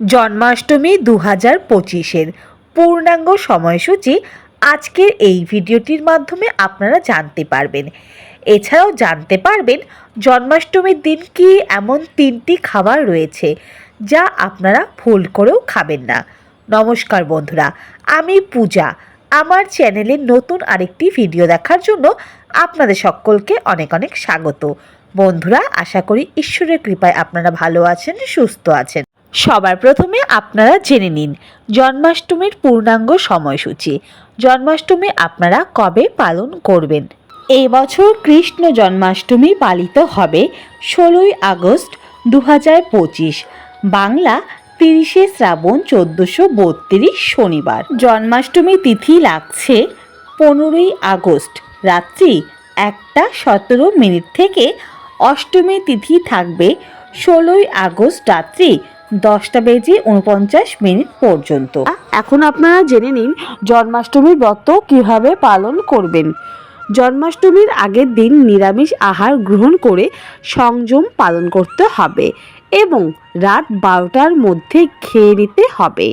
জন্মাষ্টমী দু হাজার পঁচিশের পূর্ণাঙ্গ সময়সূচি আজকের এই ভিডিওটির মাধ্যমে আপনারা জানতে পারবেন। এছাড়াও জানতে পারবেন জন্মাষ্টমীর দিন কি এমন তিনটি খাবার রয়েছে যা আপনারা ভুল করেও খাবেন না। নমস্কার বন্ধুরা, আমি পূজা। আমার চ্যানেলে নতুন আরেকটি ভিডিও দেখার জন্য আপনাদের সকলকে অনেক অনেক স্বাগত। বন্ধুরা, আশা করি ঈশ্বরের কৃপায় আপনারা ভালো আছেন, সুস্থ আছেন। সবার প্রথমে আপনারা জেনে নিন জন্মাষ্টমীর পূর্ণাঙ্গ সময়সূচি। জন্মাষ্টমী আপনারা কবে পালন করবেন? এই বছর কৃষ্ণ জন্মাষ্টমী পালিত হবে ষোলোই আগস্ট দু পঁচিশ। বাংলা তিরিশে শ্রাবণ চোদ্দোশো বত্রিশ শনিবার। জন্মাষ্টমী তিথি লাগছে পনেরোই আগস্ট। রাত্রি একটা সতেরো মিনিট থেকে অষ্টমী তিথি থাকবে ষোলোই আগস্ট রাত্রি দশটা বেজে উনপঞ্চাশ মিনিট পর্যন্ত। এখন আপনারা জেনে নিন জন্মাষ্টমীর ব্রত কীভাবে পালন করবেন। জন্মাষ্টমীর আগের দিন নিরামিষ আহার গ্রহণ করে সংযম পালন করতে হবে এবং রাত বারোটার মধ্যে খেয়ে নিতে হবে।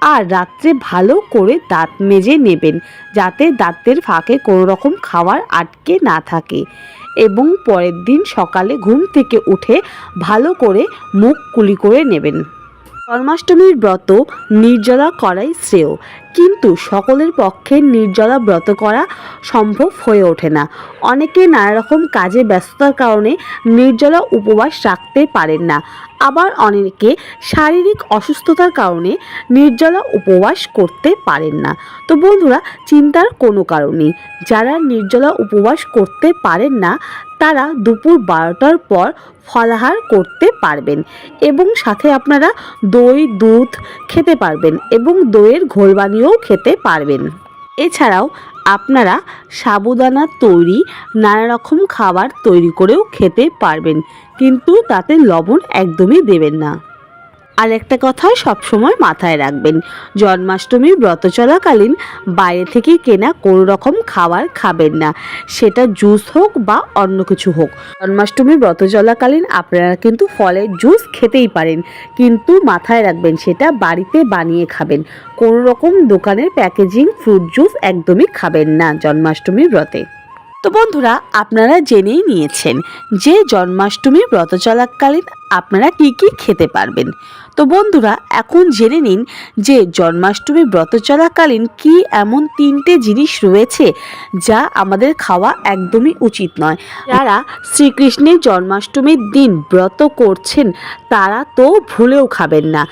আর রাত্রে ভালো করে দাঁত মেজে নেবেন, যাতে দাঁতের ফাঁকে কোনো রকম খাবার আটকে না থাকে। এবং পরের দিন সকালে ঘুম থেকে উঠে ভালো করে মুখ কুলি করে নেবেন। জন্মাষ্টমীর ব্রত নির্জলা করাই শ্রেয়। কিন্তু সকলের পক্ষে নির্জলা ব্রত করা সম্ভব হয়ে ওঠে না। অনেকে নানা রকম কাজে ব্যস্ততার কারণে নির্জলা উপবাস রাখতে পারেন না। আবার অনেকে শারীরিক অসুস্থতার কারণে নির্জলা উপবাস করতে পারেন না। তো বন্ধুরা, চিন্তার কোনো কারণে যারা নির্জলা উপবাস করতে পারেন না, তারা দুপুর বারোটার পর ফলাহার করতে পারবেন এবং সাথে আপনারা দই, দুধ খেতে পারবেন এবং দইয়ের ঘোল খেতে পারবেন। এছাড়াও আপনারা সাবুদানা তৈরি নানা রকম খাবার তৈরি করেও খেতে পারবেন, কিন্তু তাতে লবণ একদমই দেবেন না। আর একটা কথা সবসময় মাথায় রাখবেন। জন্মাষ্টমীর ব্রত চলাকালীন বাইরে থেকে কেনা কোনো রকম খাবার খাবেন না। সেটা জুস হোক বা অন্য কিছু হোক। জন্মাষ্টমীর ব্রত চলাকালীন আপনারা কিন্তু ফলের জুস খেতেই পারেন। কিন্তু মাথায় রাখবেন সেটা বাড়িতে বানিয়ে খাবেন। কোনো রকম দোকানের প্যাকেজিং ফ্রুট জুস একদমই খাবেন না জন্মাষ্টমীর ব্রতে। তো বন্ধুরা, আপনারা জেনেই নিয়েছেন যে জন্মাষ্টমী ব্রত চলাকালীন আপনারা কী কী খেতে পারবেন? তো বন্ধুরা, এখন জেনে নিন যে জন্মাষ্টমী ব্রত চলাকালীন কি এমন তিনটে জিনিস রয়েছে যা আমাদের খাওয়া একদমই উচিত নয়। যারা শ্রীকৃষ্ণের জন্মাষ্টমীর দিন ব্রত করছেন, তারা তো ভুলেও খাবেন না।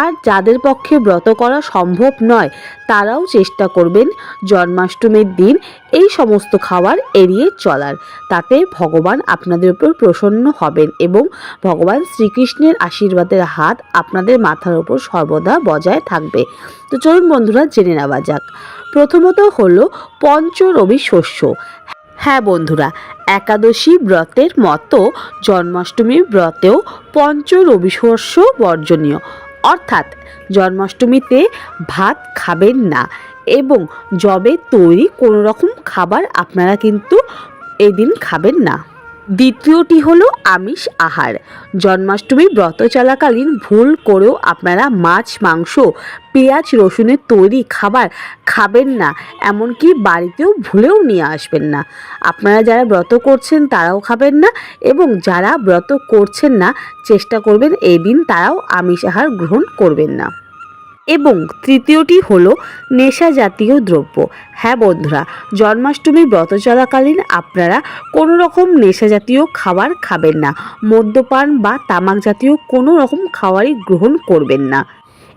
আর যাদের পক্ষে ব্রত করা সম্ভব নয়, তারাও চেষ্টা করবেন জন্মাষ্টমীর দিন এই সমস্ত খাবার এড়িয়ে চলার। তাতে ভগবান আপনাদের উপর প্রসন্ন হবেন এবং ভগবান শ্রীকৃষ্ণের আশীর্বাদের হাত আপনাদের মাথার উপর সর্বদা বজায় থাকবে। তো চলুন বন্ধুরা, জেনে নেওয়া যাক। প্রথমত হলো পঞ্চরবি শস্য। হ্যাঁ বন্ধুরা, একাদশী ব্রতের মতো জন্মাষ্টমীর ব্রতেও পঞ্চরবি শস্য বর্জনীয়। অর্থাৎ জন্মাষ্টমীতে ভাত খাবেন না এবং জবে তৈরি কোনো রকম খাবার আপনারা কিন্তু এদিন খাবেন না। দ্বিতীয়টি হলো আমিষ আহার। জন্মাষ্টমী ব্রত চলাকালীন ভুল করেও আপনারা মাছ, মাংস, পেঁয়াজ, রসুনের তৈরি খাবার খাবেন না, এমনকি বাড়িতেও ভুলেও নিয়ে আসবেন না। আপনারা যারা ব্রত করছেন তারাও খাবেন না এবং যারা ব্রত করছেন না, চেষ্টা করবেন এই দিন তারাও আমিষ আহার গ্রহণ করবেন না। এবং তৃতীয়টি হলো নেশা জাতীয় দ্রব্য। হ্যাঁ বন্ধুরা, জন্মাষ্টমী ব্রত চলাকালীন আপনারা কোনো রকম নেশা জাতীয় খাবার খাবেন না। মদ্যপান বা তামাক জাতীয় কোনো রকম খাবারই গ্রহণ করবেন না।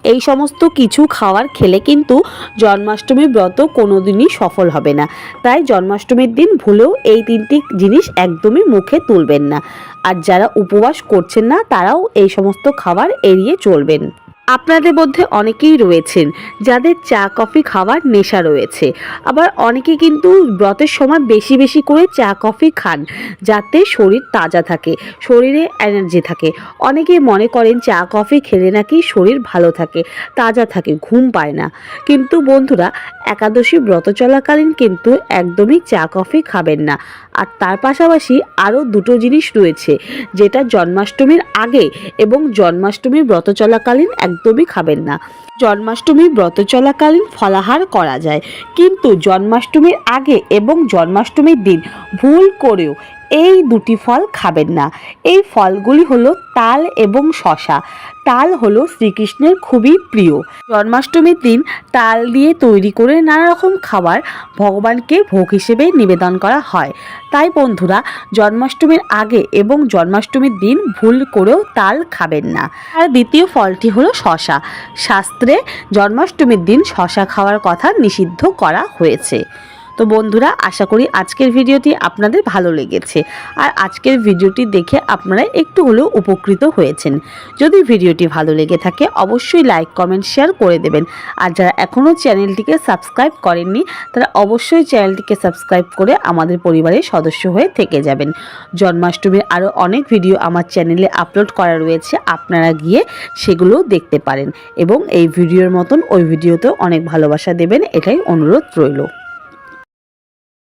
এই সমস্ত কিছু খাবার খেলে কিন্তু জন্মাষ্টমী ব্রত কোনো দিনই সফল হবে না। তাই জন্মাষ্টমীর দিন ভুলেও এই তিনটি জিনিস একদমই মুখে তুলবেন না। আর যারা উপবাস করছেন না, তারাও এই সমস্ত খাবার এড়িয়ে চলবেন। আপনাদের মধ্যে অনেকেই রয়েছেন যাদের চা, কফি খাওয়ার নেশা রয়েছে। আবার অনেকে কিন্তু ব্রতের সময় বেশি বেশি করে চা, কফি খান যাতে শরীর তাজা থাকে, শরীরে এনার্জি থাকে। অনেকে মনে করেন চা, কফি খেলে নাকি শরীর ভালো থাকে, তাজা থাকে, ঘুম পায় না। কিন্তু বন্ধুরা, একাদশী ব্রত চলাকালীন কিন্তু একদমই চা, কফি খাবেন না। আর তার পাশাপাশি আরও দুটো জিনিস রয়েছে, যেটা জন্মাষ্টমীর আগে এবং জন্মাষ্টমীর ব্রত চলাকালীন একদমই খাবেন না। জন্মাষ্টমী ব্রত চলাকালীন ফলাহার করা যায়, কিন্তু জন্মাষ্টমীর আগে এবং জন্মাষ্টমীর দিন ভুল করেও এই দুটি ফল খাবেন না। এই ফলগুলি হলো তাল এবং শশা তাল হলো শ্রীকৃষ্ণের খুবই প্রিয়। জন্মাষ্টমীর দিন তাল দিয়ে তৈরি করে নানা রকম খাবার ভগবানকে ভোগ হিসেবে নিবেদন করা হয়। তাই বন্ধুরা, জন্মাষ্টমীর আগে এবং জন্মাষ্টমীর দিন ভুল করেও তাল খাবেন না। আর দ্বিতীয় ফলটি হলো শশা শাস্ত্রে জন্মাষ্টমীর দিন শশা খাওয়ার কথা নিষিদ্ধ করা হয়েছে। তো বন্ধুরা, আশা করি আজকের ভিডিওটি আপনাদের ভালো লেগেছে। আর আজকের ভিডিওটি দেখে আপনারা একটু হলেও উপকৃত হয়েছেন। যদি ভিডিওটি ভালো লেগে থাকে, অবশ্যই লাইক, কমেন্ট, শেয়ার করে দেবেন। আর যারা এখনও চ্যানেলটিকে সাবস্ক্রাইব করেননি, তারা অবশ্যই চ্যানেলটিকে সাবস্ক্রাইব করে আমাদের পরিবারের সদস্য হয়ে থেকে যাবেন। জন্মাষ্টমীর আরও অনেক ভিডিও আমার চ্যানেলে আপলোড করা রয়েছে, আপনারা গিয়ে সেগুলোও দেখতে পারেন। এবং এই ভিডিওর মতন ওই ভিডিওতেও অনেক ভালোবাসা দেবেন, এটাই অনুরোধ রইল।